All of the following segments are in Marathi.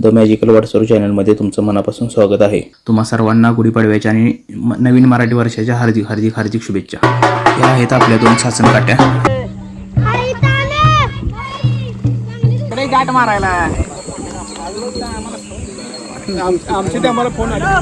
द मॅजिकल व्हॉट्सअप चॅनलमध्ये तुमचं मनापासून स्वागत आहे. तुम्हा सर्वांना गुढीपाडव्याच्या आणि म- नवीन मराठी वर्षाच्या हार्दिक हार्दिक हार्दिक शुभेच्छा. या आहेत आपल्या दोन सासन काट्या गाठ मारायला. आमचे ते आम्हाला फोन आला.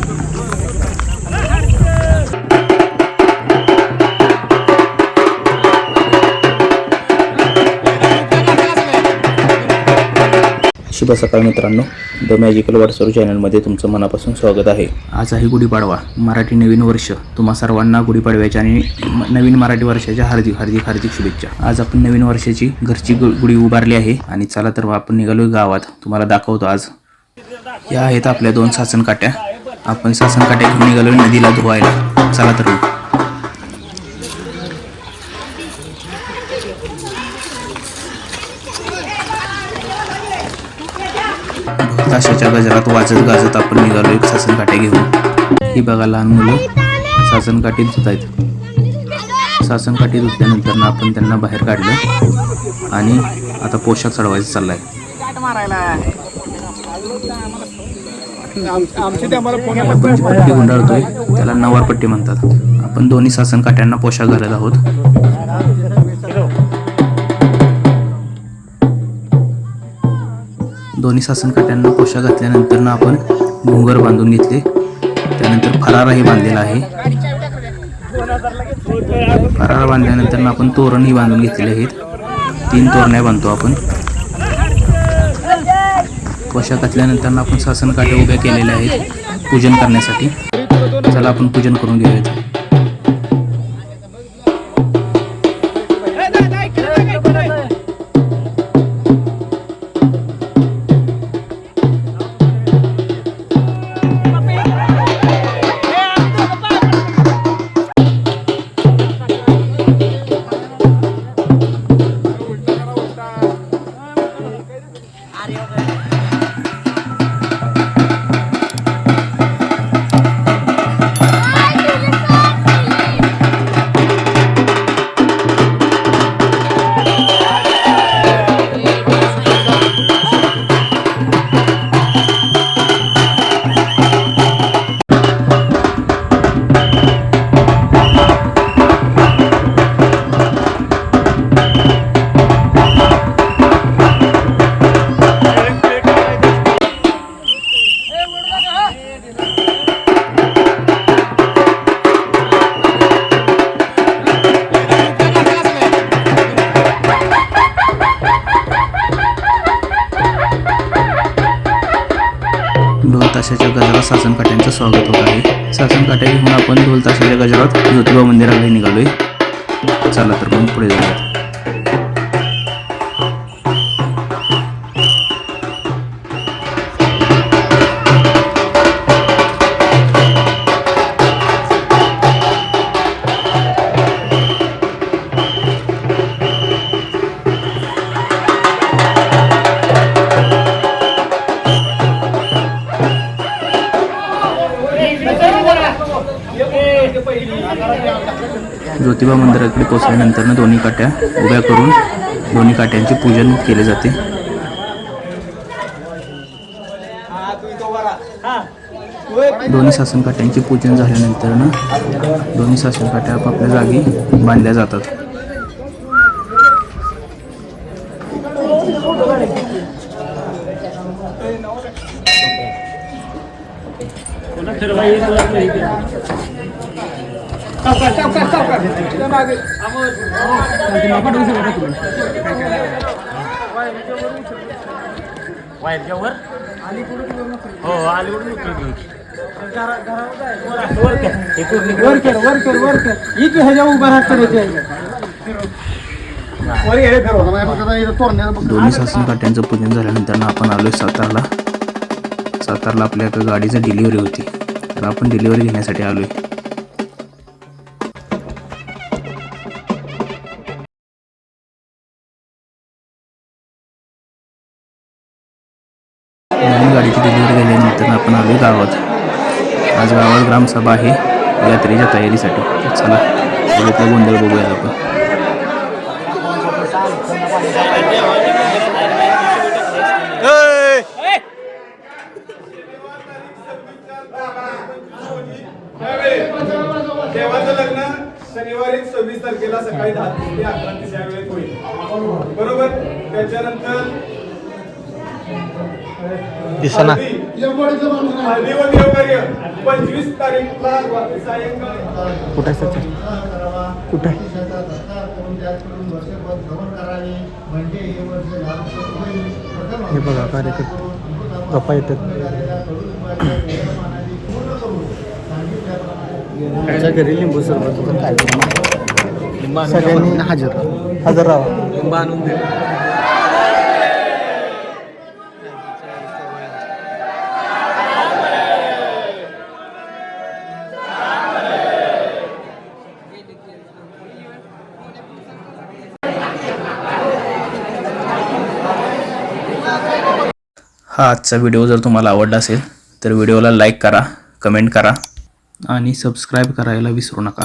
शुभ सकाळ मित्रांनो. द मॅजिकल वाटसरू चॅनलमध्ये तुमचं मनापासून स्वागत आहे. आज आहे गुढीपाडवा. मराठी नवीन वर्ष. तुम्हा सर्वांना गुढीपाडव्याच्या आणि नवीन मराठी वर्षाच्या हार्दिक हार्दिक हार्दिक शुभेच्छा. आज आपण नवीन वर्षाची घरची गु- गुढी उभारली आहे. आणि चला तर आपण निघालो गावात. तुम्हाला दाखवतो आज. या आहेत आपल्या दोन सासनकाट्या आपण सासनकाट्या घेऊन निघालो नदीला धुवायला. चला तर ताशाच्या गजरात वाजत गाजत आपण निघालो एक सासन काट्या घेऊन. ही बघा लहान मुलं सासन काठी धुत आहेत सासन काठी धुतल्यानंतर ना आपण त्यांना बाहेर काढलं आणि आता पोशाख चढवायचा चाललाय. आहे आपण जी पट्टी गुंडाळतोय त्याला नवारपट्टी म्हणतात. आपण दोन्ही सासन काठ्यांना पोशाख घालत आहोत. दोन्ही सासनकाट्यांना पोशाख घातल्यानंतर ना आपण घुंगर बांधून घेतले. त्यानंतर फरारही बांधलेला आहे. फरार बांधल्यानंतर ना आपण तोरणही बांधून घेतलेले आहेत. तीन तोरण्या बांधतो आपण. पोशाख घातल्यानंतर आपण सासनकाठ्या उभ्या केलेल्या आहेत. पूजन करण्यासाठी. चला आपण पूजन करून घेऊयात. Father. ढोल ताशाच्या गजरात सासन काट्यांचं स्वागत होत आहे. सासन काट्या घेऊन आपण ढोल ताशाच्या गजरात ज्योतिबा मंदिराकडे निघालोय. चला तर मग पुढे जाऊया ज्योतिबा मंदिराकडे पोचल्यानंतर दोन्ही काट्या उभ्या करून दोन्ही काट्यांचे पूजन केले जाते. दोन्ही सासन काट्यांचे पूजन झाल्यानंतर ना दोन्ही सासन काट्या आपापल्या जागी बांधल्या जातात. सावकाश, सावकाश, सावकाश. त्या मागे. ते मागं डोसे बघा तुम्ही. वर कर वर कर वर कर इथे ह्याच्या उभा राहत करायचे दोन्ही सासन काट्यांचं पूजन झाल्यानंतर आपण आलोय सातारला सातारला आपल्या एका गाडीची डिलिव्हरी होती तर आपण डिलिव्हरी घेण्यासाठी आलोय नवीन गाडीची डिलिव्हरी झाल्यानंतर आपण आलो गावात. आज गावात ग्रामसभा आहे. यात्रेच्या तयारीसाठी. चला त्याच्यातला गोंधळ बघूयात आपण. देवाचं लग्न शनिवारी सव्वीस तारखेला सकाळी दहा ते अकरा ते त्यावेळेत होईल बरोबर त्याच्यानंतर दिसना. तारीखला सायंकाळी. कुठे कुठे हे बघा कार्यक्रम गप्पा येतात. त्याच्या घरी लिंबू सरबत कार्यक्रम सगळ्यांनी हजर हजर राहा. लिंबू आणून दे हा आजचा व्हिडिओ जर तुम्हाला आवडला असेल तर व्हिडिओला लाईक करा कमेंट करा आणि सबस्क्राईब करायला विसरू नका.